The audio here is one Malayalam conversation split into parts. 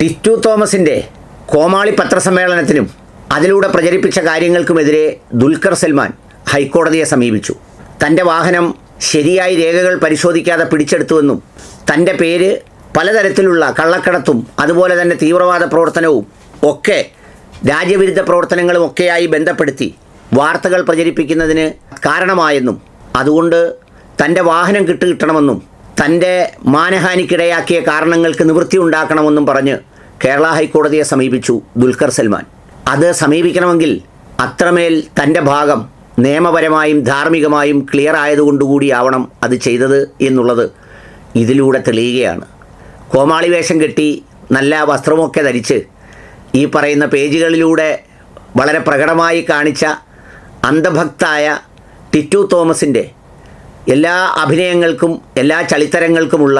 ടിറ്റു തോമസിന്റെ കോമാളി പത്രസമ്മേളനത്തിനും അതിലൂടെ പ്രചരിപ്പിച്ച കാര്യങ്ങൾക്കുമെതിരെ ദുൽഖർ സൽമാൻ ഹൈക്കോടതിയെ സമീപിച്ചു. തന്റെ വാഹനം ശരിയായി രേഖകൾ പരിശോധിക്കാതെ പിടിച്ചെടുത്തുവെന്നും തന്റെ പേര് പലതരത്തിലുള്ള കള്ളക്കടത്തും അതുപോലെ തന്നെ തീവ്രവാദ പ്രവർത്തനവും ഒക്കെ രാജ്യവിരുദ്ധ പ്രവർത്തനങ്ങളും ഒക്കെയായി ബന്ധപ്പെടുത്തി വാർത്തകൾ പ്രചരിപ്പിക്കുന്നതിന് കാരണമായെന്നും അതുകൊണ്ട് തന്റെ വാഹനം കിട്ടുകിട്ടണമെന്നും തന്റെ മാനഹാനിക്കിടയാക്കിയ കാരണങ്ങൾക്ക് നിവൃത്തി ഉണ്ടാക്കണമെന്നും പറഞ്ഞ് കേരള ഹൈക്കോടതിയെ സമീപിച്ചു ദുൽഖർ സൽമാൻ. അത് സമീപിക്കണമെങ്കിൽ അത്രമേൽ തന്റെ ഭാഗം നിയമപരമായും ധാർമ്മികമായും ക്ലിയർ ആയതുകൊണ്ടുകൂടിയാവണം അത് ചെയ്തത് എന്നുള്ളത് ഇതിലൂടെ തെളിയുകയാണ്. കോമാളി വേഷം കെട്ടി നല്ല വസ്ത്രമൊക്കെ ധരിച്ച് ഈ പറയുന്ന പേജുകളിലൂടെ വളരെ പ്രകടമായി കാണിച്ച അന്ധഭക്തായ ടിറ്റു തോമസിന്റെ എല്ലാ അഭിനയങ്ങൾക്കും എല്ലാ ചളിത്തരങ്ങൾക്കുമുള്ള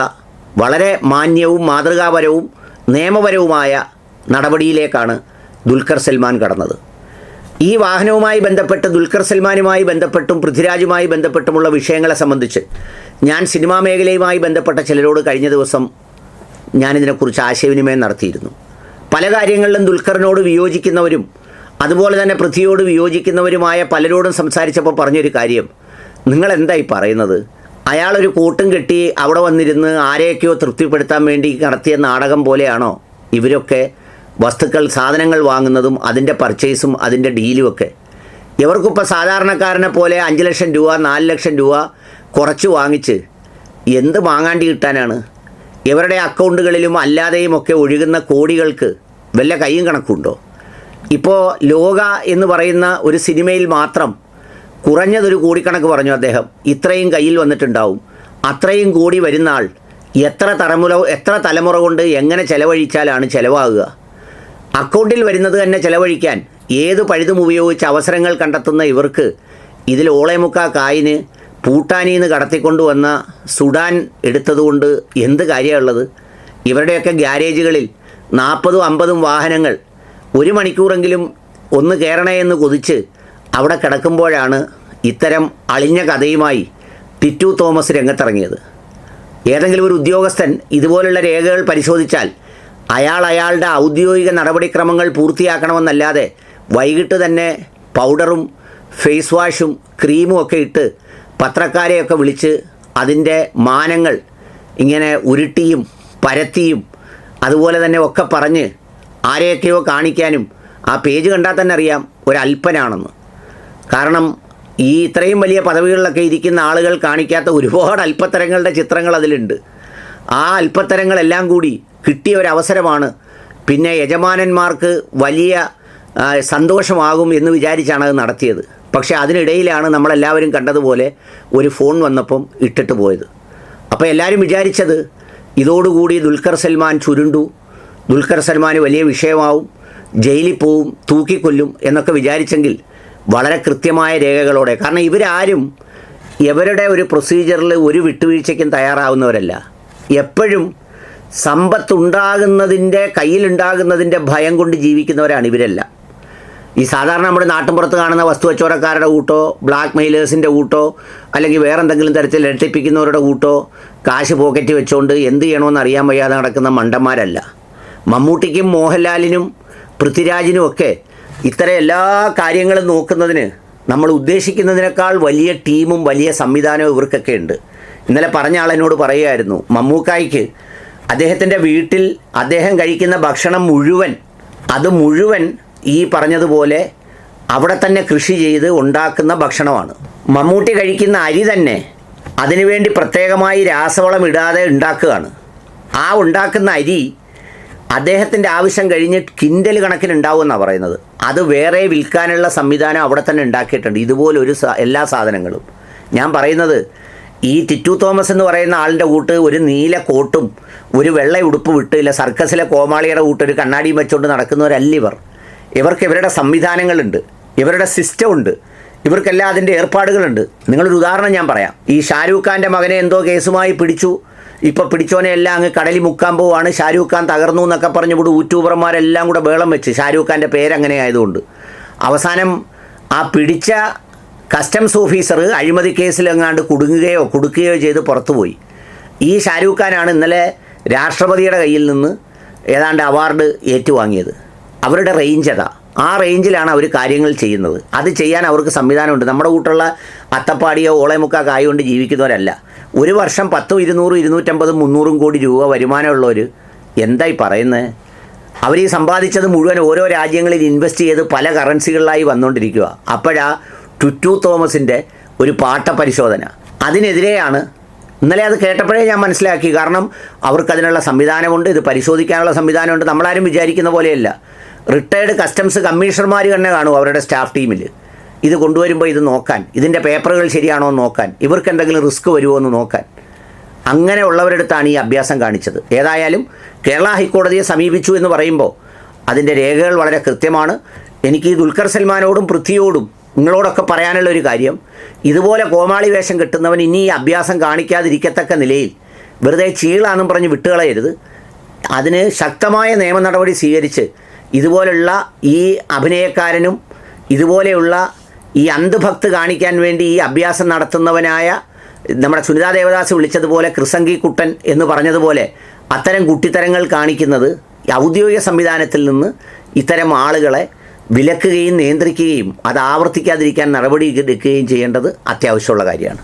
വളരെ മാന്യവും മാതൃകാപരവും നിയമപരവുമായ നടപടിയിലേക്കാണ് ദുൽഖർ സൽമാൻ കടന്നത്. ഈ വാഹനവുമായി ബന്ധപ്പെട്ട് ദുൽഖർ സൽമാനുമായി ബന്ധപ്പെട്ടും പൃഥ്വിരാജുമായി ബന്ധപ്പെട്ടുമുള്ള വിഷയങ്ങളെ സംബന്ധിച്ച് ഞാൻ സിനിമാ മേഖലയുമായി ബന്ധപ്പെട്ട ചിലരോട് കഴിഞ്ഞ ദിവസം ഞാനിതിനെക്കുറിച്ച് ആശയവിനിമയം നടത്തിയിരുന്നു. പല കാര്യങ്ങളിലും ദുൽഖറിനോട് വിയോജിക്കുന്നവരും അതുപോലെ തന്നെ പൃഥ്വിയോട് വിയോജിക്കുന്നവരുമായ പലരോടും സംസാരിച്ചപ്പോൾ പറഞ്ഞൊരു കാര്യം നിങ്ങൾ എന്തായി പറയുന്നത്? അയാളൊരു കൂട്ടം കെട്ടി അവിടെ വന്നിരുന്ന് ആരെയൊക്കെയോ തൃപ്തിപ്പെടുത്താൻ വേണ്ടി നടത്തിയ നാടകം പോലെയാണോ? ഇവരൊക്കെ വസ്തുക്കൾ സാധനങ്ങൾ വാങ്ങുന്നതും അതിന്റെ പർച്ചേസും അതിന്റെ ഡീലും ഒക്കെ. ഇവർക്കിപ്പോൾ സാധാരണക്കാരനെ പോലെ അഞ്ച് ലക്ഷം രൂപ നാല് ലക്ഷം രൂപ കുറച്ച് വാങ്ങിച്ച് എന്ത് വാങ്ങാണ്ടി കിട്ടാനാണ്? ഇവരുടെ അക്കൗണ്ടുകളിലും അല്ലാതെയും ഒക്കെ ഒഴുകുന്ന കോടികൾക്ക് വല്ല കൈയും കണക്കുണ്ടോ? ഇപ്പോൾ ലോക എന്ന് പറയുന്ന ഒരു സിനിമയിൽ മാത്രം കുറഞ്ഞതൊരു കോടിക്കണക്ക് പറഞ്ഞു അദ്ദേഹം. ഇത്രയും കയ്യിൽ വന്നിട്ടുണ്ടാവും. അത്രയും കൂടി വരുന്ന ആൾ എത്ര തലമുറ എത്ര തലമുറ കൊണ്ട് എങ്ങനെ ചെലവഴിച്ചാലാണ് ചിലവാകുക? അക്കൗണ്ടിൽ വരുന്നത് തന്നെ ചെലവഴിക്കാൻ ഏത് പഴുതും ഉപയോഗിച്ച് അവസരങ്ങൾ കണ്ടെത്തുന്ന ഇവർക്ക് ഇതിൽ ഓളേമുക്ക കായിന് പൂട്ടാനിന്ന് കടത്തിക്കൊണ്ടുവന്ന സുഡാൻ എടുത്തതുകൊണ്ട് എന്ത് കാര്യമുള്ളത് ഇവരുടെയൊക്കെ ഗ്യാരേജുകളിൽ നാൽപ്പതും അമ്പതും വാഹനങ്ങൾ ഒരു മണിക്കൂറെങ്കിലും ഒന്ന് കയറണേ എന്ന് കൊതിച്ച് അവിടെ കിടക്കുമ്പോഴാണ് ഇത്തരം അളിഞ്ഞ കഥയുമായി ടിറ്റു തോമസ് രംഗത്തിറങ്ങിയത്. ഏതെങ്കിലും ഒരു ഉദ്യോഗസ്ഥൻ ഇതുപോലുള്ള രേഖകൾ പരിശോധിച്ചാൽ അയാൾ അയാളുടെ ഔദ്യോഗിക നടപടിക്രമങ്ങൾ പൂർത്തിയാക്കണമെന്നല്ലാതെ വൈകിട്ട് തന്നെ പൗഡറും ഫേസ് വാഷും ക്രീമും ഒക്കെ ഇട്ട് പത്രക്കാരെയൊക്കെ വിളിച്ച് അതിന്റെ മാനങ്ങൾ ഇങ്ങനെ ഉരുട്ടിയും പരത്തിയും അതുപോലെ തന്നെ ഒക്കെ പറഞ്ഞ് ആരെയൊക്കെയോ കാണിക്കാനും ആ പേജ് കണ്ടാൽ തന്നെ അറിയാം ഒരു അല്പനാണെന്ന് കാരണം ഈ ഇത്രയും വലിയ പദവികളിലൊക്കെ ഇരിക്കുന്ന ആളുകൾ കാണിക്കാത്ത ഒരുപാട് അല്പത്തരങ്ങളുടെ ചിത്രങ്ങൾ അതിലുണ്ട്. ആ അല്പത്തരങ്ങളെല്ലാം കൂടി കിട്ടിയ ഒരു അവസരമാണ്. പിന്നെ യജമാനന്മാർക്ക് വലിയ സന്തോഷമാകും എന്ന് വിചാരിച്ചാണ് അത് നടത്തിയത്. പക്ഷേ അതിനിടയിലാണ് നമ്മളെല്ലാവരും കണ്ടതുപോലെ ഒരു ഫോൺ വന്നപ്പം ഇട്ടിട്ട് പോയത്. അപ്പോൾ എല്ലാവരും വിചാരിച്ചത് ഇതോടുകൂടി ദുൽഖർ സൽമാൻ ചുരുണ്ടു ദുൽഖർ സൽമാൻ വലിയ വിഷയമാവും ജയിലിൽ പോവും തൂക്കിക്കൊല്ലും എന്നൊക്കെ വിചാരിച്ചെങ്കിൽ വളരെ കൃത്യമായ രേഖകളോടെ. കാരണം ഇവരാരും ഇവരുടെ ഒരു പ്രൊസീജിയറിൽ ഒരു വിട്ടുവീഴ്ചയ്ക്കും തയ്യാറാവുന്നവരല്ല. എപ്പോഴും സമ്പത്തുണ്ടാകുന്നതിന്റെ കയ്യിലുണ്ടാകുന്നതിന്റെ ഭയം കൊണ്ട് ജീവിക്കുന്നവരാണ് ഇവരെല്ലാം. ഈ സാധാരണ നമ്മുടെ നാട്ടിൻപുറത്ത് കാണുന്ന വസ്തു കച്ചവടക്കാരുടെ കൂട്ടോ ബ്ലാക്ക് മെയിലേഴ്സിന്റെ കൂട്ടോ അല്ലെങ്കിൽ വേറെ എന്തെങ്കിലും തരത്തിൽ ഇരട്ടിപ്പിക്കുന്നവരുടെ കൂട്ടോ കാശ് പോക്കറ്റ് വെച്ചുകൊണ്ട് എന്ത് ചെയ്യണമെന്ന് അറിയാൻ വയ്യാതെ നടക്കുന്ന മണ്ടന്മാരല്ല. മമ്മൂട്ടിക്കും മോഹൻലാലിനും പൃഥ്വിരാജിനും ഒക്കെ ഇത്തരം എല്ലാ കാര്യങ്ങളും നോക്കുന്നതിന് നമ്മൾ ഉദ്ദേശിക്കുന്നതിനേക്കാൾ വലിയ ടീമും വലിയ സംവിധാനവും ഇവർക്കൊക്കെ ഉണ്ട്. ഇന്നലെ പറഞ്ഞ ആളെന്നോട് പറയുമായിരുന്നു മമ്മൂക്കായ്ക്ക് അദ്ദേഹത്തിന്റെ വീട്ടിൽ അദ്ദേഹം കഴിക്കുന്ന ഭക്ഷണം മുഴുവൻ അത് മുഴുവൻ ഈ പറഞ്ഞതുപോലെ അവിടെ തന്നെ കൃഷി ചെയ്ത് ഉണ്ടാക്കുന്ന ഭക്ഷണമാണ്. മമ്മൂട്ടി കഴിക്കുന്ന അരി തന്നെ അതിനുവേണ്ടി പ്രത്യേകമായി രാസവളം ഇടാതെ ഉണ്ടാക്കുകയാണ്. ആ ഉണ്ടാക്കുന്ന അരി അദ്ദേഹത്തിന്റെ ആവശ്യം കഴിഞ്ഞ് കിൻഡൽ കണക്കിന് ഉണ്ടാവുമെന്നാണ് പറയുന്നത്. അത് വേറെ വിൽക്കാനുള്ള സംവിധാനം അവിടെ തന്നെ ഉണ്ടാക്കിയിട്ടുണ്ട്. ഇതുപോലെ ഒരു എല്ലാ സാധനങ്ങളും. ഞാൻ പറയുന്നത് ഈ ടിറ്റു തോമസ് എന്ന് പറയുന്ന ആളിന്റെ കൂട്ട് ഒരു നീല കോട്ടും ഒരു വെള്ള ഉടുപ്പ് വിട്ട് ഇല്ല സർക്കസിലെ കോമാളിയുടെ കൂട്ട് ഒരു കണ്ണാടിയും വെച്ചുകൊണ്ട് നടക്കുന്നവരല്ല ഇവർ. ഇവർക്ക് ഇവരുടെ സംവിധാനങ്ങളുണ്ട്. ഇവരുടെ സിസ്റ്റം ഉണ്ട്. ഇവർക്കെല്ലാം അതിന്റെ ഏർപ്പാടുകളുണ്ട്. നിങ്ങളൊരു ഉദാഹരണം ഞാൻ പറയാം. ഈ ഷാരൂഖ് ഖാന്റെ മകനെ എന്തോ കേസുമായി പിടിച്ചു. ഇപ്പോൾ പിടിച്ചോനെ എല്ലാം അങ്ങ് കടലിൽ മുക്കാൻ പോവാണ്. ഷാരൂഖ് ഖാൻ തകർന്നു എന്നൊക്കെ പറഞ്ഞ് ഇവിടെ യൂട്യൂബർമാരെല്ലാം കൂടെ ബേളം വെച്ച്. ഷാരൂഖ് ഖാന്റെ പേരങ്ങനെ ആയതുകൊണ്ട്. അവസാനം ആ പിടിച്ച കസ്റ്റംസ് ഓഫീസർ അഴിമതി കേസിലെങ്ങാണ്ട് കുടുങ്ങുകയോ കൊടുക്കുകയോ ചെയ്ത് പുറത്തുപോയി. ഈ ഷാരൂഖ് ഖാനാണ് ഇന്നലെ രാഷ്ട്രപതിയുടെ കയ്യിൽ നിന്ന് ഏതാണ്ട് അവാർഡ് ഏറ്റുവാങ്ങിയത്. അവരുടെ റേഞ്ച് അതാ. ആ റേഞ്ചിലാണ് അവർ കാര്യങ്ങൾ ചെയ്യുന്നത്. അത് ചെയ്യാൻ അവർക്ക് സംവിധാനമുണ്ട്. നമ്മുടെ കൂട്ടുള്ള അത്തപ്പാടിയോ ഓളമുക്ക കായുകൊണ്ട് ജീവിക്കുന്നവരല്ല. ഒരു വർഷം പത്തും ഇരുന്നൂറും ഇരുന്നൂറ്റമ്പതും മുന്നൂറും കോടി രൂപ വരുമാനമുള്ളവർ എന്തായി പറയുന്നത് അവർ ഈ സമ്പാദിച്ചത് മുഴുവൻ ഓരോ രാജ്യങ്ങളിൽ ഇൻവെസ്റ്റ് ചെയ്ത് പല കറൻസികളിലായി വന്നുകൊണ്ടിരിക്കുക അപ്പോഴാ ടുറ്റു തോമസിന്റെ ഒരു പാട്ട പരിശോധന അതിനെതിരെയാണ് ഇന്നലെ അത് കേട്ടപ്പോഴേ ഞാൻ മനസ്സിലാക്കി. കാരണം അവർക്കതിനുള്ള സംവിധാനമുണ്ട് ഇത് പരിശോധിക്കാനുള്ള സംവിധാനമുണ്ട്. നമ്മളാരും വിചാരിക്കുന്ന പോലെയല്ല. റിട്ടയേർഡ് കസ്റ്റംസ് കമ്മീഷണർമാർ തന്നെ കാണും അവരുടെ സ്റ്റാഫ് ടീമിൽ ഇത് കൊണ്ടുവരുമ്പോൾ ഇത് നോക്കാൻ ഇതിന്റെ പേപ്പറുകൾ ശരിയാണോ എന്ന് നോക്കാൻ ഇവർക്ക് എന്തെങ്കിലും റിസ്ക് വരുമോ എന്ന് നോക്കാൻ. അങ്ങനെ ഉള്ളവരടുത്താണ് ഈ അഭ്യാസം കാണിച്ചത്. ഏതായാലും കേരള ഹൈക്കോടതിയെ സമീപിച്ചു എന്ന് പറയുമ്പോൾ അതിന്റെ രേഖകൾ വളരെ കൃത്യമാണ്. എനിക്ക് ഈ ദുൽഖർ സൽമാനോടും പൃഥ്വിയോടും നിങ്ങളോടൊക്കെ പറയാനുള്ള ഒരു കാര്യം ഇതുപോലെ കോമാളി വേഷം കെട്ടുന്നവൻ ഇനി ഈ അഭ്യാസം കാണിക്കാതിരിക്കത്തക്ക നിലയിൽ വെറുതെ ചീളാന്നും പറഞ്ഞ് വിട്ടുകളയരുത്. അതിന് ശക്തമായ നിയമ നടപടി സ്വീകരിച്ച് ഇതുപോലുള്ള ഈ അഭിനയക്കാരനും ഇതുപോലെയുള്ള ഈ അന്ധഭക്ത് കാണിക്കാൻ വേണ്ടി ഈ അഭ്യാസം നടത്തുന്നവനായ നമ്മുടെ സുനിതാ ദേവദാസ് വിളിച്ചതുപോലെ കൃസംഗി കുട്ടൻ എന്ന് പറഞ്ഞതുപോലെ അത്തരം കുട്ടിത്തരങ്ങൾ കാണിക്കുന്നത് ഔദ്യോഗിക സംവിധാനത്തിൽ നിന്ന് ഇത്തരം ആളുകളെ വിലക്കുകയും നിയന്ത്രിക്കുകയും അത് ആവർത്തിക്കാതിരിക്കാൻ നടപടി എടുക്കുകയും ചെയ്യേണ്ടത് അത്യാവശ്യമുള്ള കാര്യമാണ്.